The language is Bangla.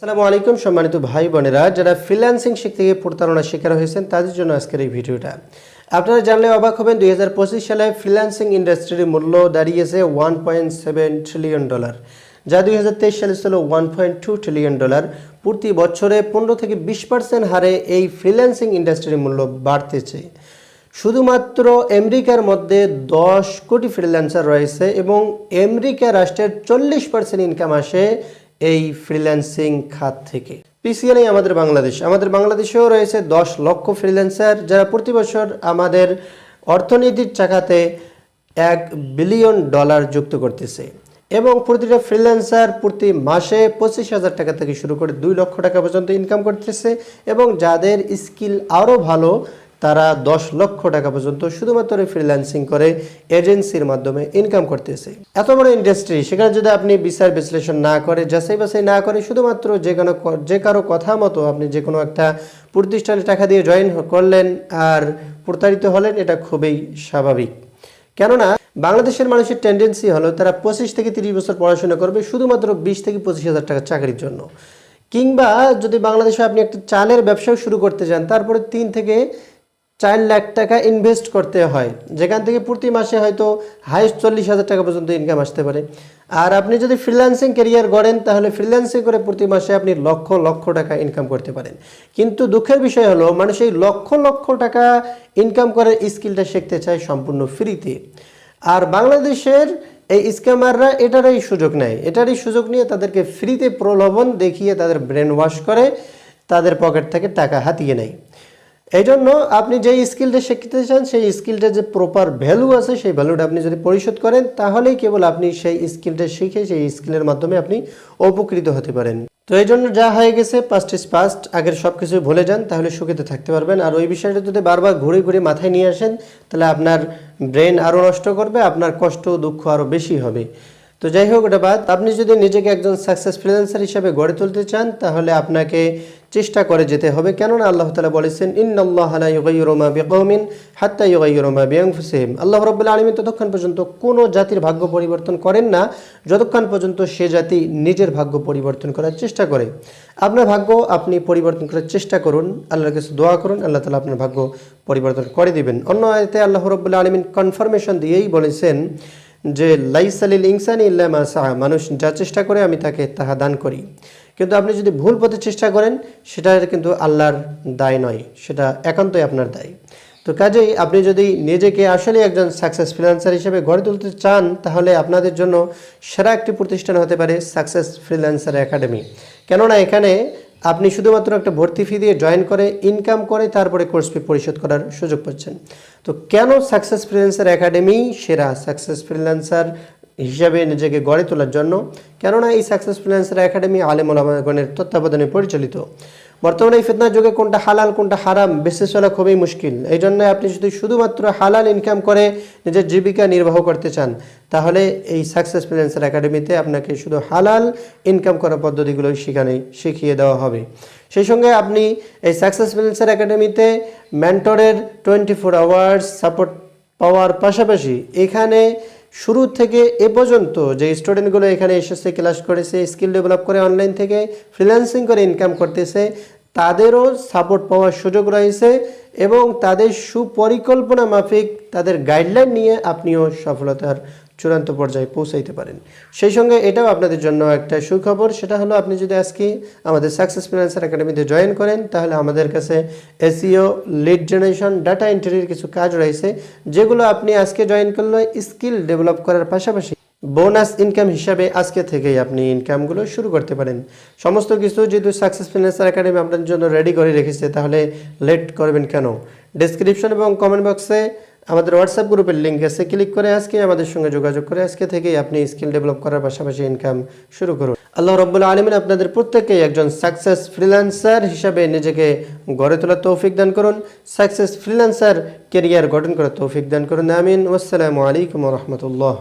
আসসালামু আলাইকুম, সম্মানিত ভাই বোনেরা, যারা ফ্রিল্যান্সিং শিখতে গিয়ে প্রতারণার শিকার হয়েছেন, তাদের জন্য আজকের এই ভিডিওটা। আপনারা জানলে অবাক হবেন, দুই হাজার পঁচিশ সালে ফ্রিল্যান্সিং ইন্ডাস্ট্রির মূল্য দাঁড়িয়েছে one point seven trillion dollar যা দুই সালে ছিল one point two trillion dollar প্রতি বছরে পনেরো থেকে বিশ পার্সেন্ট হারে এই ফ্রিল্যান্সিং ইন্ডাস্ট্রির মূল্য বাড়তেছে। শুধুমাত্র আমেরিকার মধ্যে দশ কোটি ফ্রিল্যান্সার রয়েছে এবং আমেরিকা রাষ্ট্রের চল্লিশ পার্সেন্ট ইনকাম আসে এই ফ্রিল্যান্সিং খাত থেকে। পিসিএল আমাদের বাংলাদেশ। আমাদের বাংলাদেশেও রয়েছে দশ লক্ষ ফ্রিল্যান্সার যারা প্রতি বছর আমাদের অর্থনীতির চাকাতে এক বিলিয়ন ডলার যুক্ত করতেছে। এবং প্রতিটা ফ্রিল্যান্সার প্রতি মাসে পঁচিশ হাজার টাকা থেকে শুরু করে দুই লক্ষ টাকা পর্যন্ত ইনকাম করতেছে এবং যাদের স্কিল আরও ভালো তারা দশ লক্ষ টাকা পর্যন্ত শুধুমাত্র ফ্রিল্যান্সিং করে এজেন্সির মাধ্যমে ইনকাম করতেছে। এত বড় ইন্ডাস্ট্রি সেখানে যদি আপনি বিচার বিশ্লেষণ না করে, যাচাই বাছাই না করে, শুধুমাত্র যে কোনো যে কারও কথা মতো আপনি যে কোনো একটা প্রতিষ্ঠানে টাকা দিয়ে জয়েন করলেন আর প্রতারিত হলেন, এটা খুবই স্বাভাবিক। কেননা, বাংলাদেশের মানুষের টেন্ডেন্সি হলো তারা পঁচিশ থেকে তিরিশ বছর পড়াশোনা করবে শুধুমাত্র বিশ থেকে পঁচিশ হাজার টাকা চাকরির জন্য। কিংবা যদি বাংলাদেশে আপনি একটা চালের ব্যবসাও শুরু করতে চান, তারপরে তিন থেকে চার লাখ টাকা ইনভেস্ট করতে হয়। যেখান থেকে প্রতি মাসে হয়তো হাইস্ট চল্লিশ হাজার টাকা পর্যন্ত ইনকাম আসতে পারে। আর আপনি যদি ফ্রিল্যান্সিং ক্যারিয়ার গড়েন, তাহলে ফ্রিল্যান্সিং করে প্রতি মাসে আপনি লক্ষ লক্ষ টাকা ইনকাম করতে পারেন। কিন্তু দুঃখের বিষয় হলো, মানুষ এই লক্ষ লক্ষ টাকা ইনকাম করার স্কিলটা শিখতে চায় সম্পূর্ণ ফ্রিতে আর বাংলাদেশের এই স্ক্যামাররা এটারই সুযোগ নেয়। এটারই সুযোগ নিয়ে তাদেরকে ফ্রিতে প্রলোভন দেখিয়ে তাদের ব্রেন ওয়াশ করে, তাদের পকেট থেকে টাকা হাতিয়ে নেয়। এই জন্য আপনি যেই স্কিলটা শিখতে চান, সেই স্কিলটা যে প্রপার ভ্যালু আছে, সেই ভ্যালুটা আপনি যদি পরিশোধ করেন, তাহলেই কেবল আপনি সেই স্কিলটা শিখে, সেই স্কিলের মাধ্যমে আপনি উপকৃত হতে পারেন। তো এই জন্য যা হয়ে গেছে পাস্ট ইজ পাস্ট আগের সব কিছু ভুলে যান, তাহলে সুখেতে থাকতে পারবেন। আর ওই বিষয়টা যদি বারবার ঘুরে ঘুরে মাথায় নিয়ে আসেন, তাহলে আপনার ব্রেন আরও নষ্ট করবে, আপনার কষ্ট দুঃখ আরও বেশি হবে। তো যাই হোক, ওটা বাদ। আপনি যদি নিজেকে একজন সাকসেস ফ্রিল্যান্সার হিসেবে গড়ে তুলতে চান, তাহলে আপনাকে চেষ্টা করে যেতে হবে। কেননা আল্লাহ তালা বলেছেন ইন্নআল্লাহ লা ইউগাইয়িরু মা বিকওমিন হাত্তা ইউগাইয়িরু মা বিআনফুসিহিম আল্লাহ রাব্বুল আলামিন ততক্ষণ পর্যন্ত কোনো জাতির ভাগ্য পরিবর্তন করেন না, যতক্ষণ পর্যন্ত সে জাতি নিজের ভাগ্য পরিবর্তন করার চেষ্টা করে। আপনার ভাগ্য আপনি পরিবর্তন করার চেষ্টা করুন, আল্লাহর কাছে দোয়া করুন, আল্লাহ তালা আপনার ভাগ্য পরিবর্তন করে দিবেন। অন্য আয়তে আল্লাহ রব্বুল আলমিন কনফার্মেশন দিয়েই বলেছেন যে লাইসালিল ইনসান ইল্লামা সাহা। মানুষ যা চেষ্টা করে আমি তাকে তাহা দান করি। কিন্তু আপনি যদি ভুল পথে চেষ্টা করেন, সেটা কিন্তু আল্লাহর দায় নয়, সেটা একান্তই আপনার দায়। তো কাজেই আপনি যদি নিজেকে আসলে একজন সাকসেস ফ্রিল্যান্সার হিসেবে গড়ে তুলতে চান, তাহলে আপনাদের জন্য সেরা একটি প্রতিষ্ঠান হতে পারে সাকসেস ফ্রিল্যান্সার একাডেমি কেননা এখানে আপনি শুধুমাত্র একটা ভর্তি ফি দিয়ে জয়েন করে ইনকাম করে, তারপরে কোর্স ফি পরিশোধ করার সুযোগ পাচ্ছেন। তো কেন সাকসেস ফ্রিল্যান্সার একাডেমি সেরা? সাকসেস ফ্রিল্যান্সার হিসাবে নিজেকে গড়ে তোলার জন্য, কেননা এই সাকসেস ফ্রিল্যান্সার একাডেমি আলেম তত্ত্বাবধানে পরিচালিত। বর্তমানে এই ফিতনার যুগে কোনটা হালাল, কোনটা হারাম বেসে চলা খুবই মুশকিল। এই জন্য আপনি যদি শুধুমাত্র হালাল ইনকাম করে নিজের জীবিকা নির্বাহ করতে চান, তাহলে এই সাকসেস ফ্রিল্যান্সার একাডেমিতে আপনাকে শুধু হালাল ইনকাম করার পদ্ধতিগুলো সেখানে শিখিয়ে দেওয়া হবে। সেই সঙ্গে আপনি এই সাকসেস ফ্রিল্যান্সার একাডেমিতে মেন্টরের টোয়েন্টি ফোর আওয়ার্স সাপোর্ট পাওয়ার পাশাপাশি এখানে শুরু থেকে এ পর্যন্ত যে স্টুডেন্টগুলো এখানে এসেছে ক্লাস করেছে স্কিল ডেভেলপ করে অনলাইন থেকে ফ্রিল্যান্সিং করে ইনকাম করতেছে, তাদেরও সাপোর্ট পাওয়ার সুযোগ রয়েছে এবং তাদের সুপরিকল্পনা মাফিক তাদের গাইডলাইন নিয়ে আপনিও সফলতার চূড়ান্ত পর্যায়ে পৌঁছাইতে পারেন। সেই সঙ্গে এটাও আপনাদের জন্য একটা সুখবর, সেটা হলো আপনি যদি আজকে আমাদের সাকসেস ফিনান্সার একাডেমিতে জয়েন করেন, তাহলে আমাদের কাছে এসিও লিড জেনারেশন ডাটা এন্ট্রির কিছু কাজ রয়েছে, যেগুলো আপনি আজকে জয়েন করলে স্কিল ডেভেলপ করার পাশাপাশি বোনাস ইনকাম হিসাবে আজকে থেকেই আপনি ইনকামগুলো শুরু করতে পারেন। সমস্ত কিছু যেহেতু সাকসেস ফিনান্সার একাডেমি আপনাদের জন্য রেডি করে রেখেছে, তাহলে লেট করবেন কেন? ডেসক্রিপশন এবং কমেন্ট বক্সে আমাদের হোয়াটসঅ্যাপ গ্রুপের লিঙ্ক আছে ক্লিক করে আজকে আমাদের সঙ্গে যোগাযোগ করে আজকে থেকেই আপনি স্কিল ডেভেলপ করার পাশাপাশি ইনকাম শুরু করুন। আল্লাহ রব্বুল আলমিন আপনাদের প্রত্যেককেই একজন সাকসেস ফ্রিল্যান্সার হিসাবে নিজেকে গড়ে তোলার তৌফিক দান করুন। সাকসেস ফ্রিল্যান্সার কেরিয়ার গঠন করার তৌফিক দান করুন। আমিন। আসসালামু আলাইকুম রহমতুল্লাহ।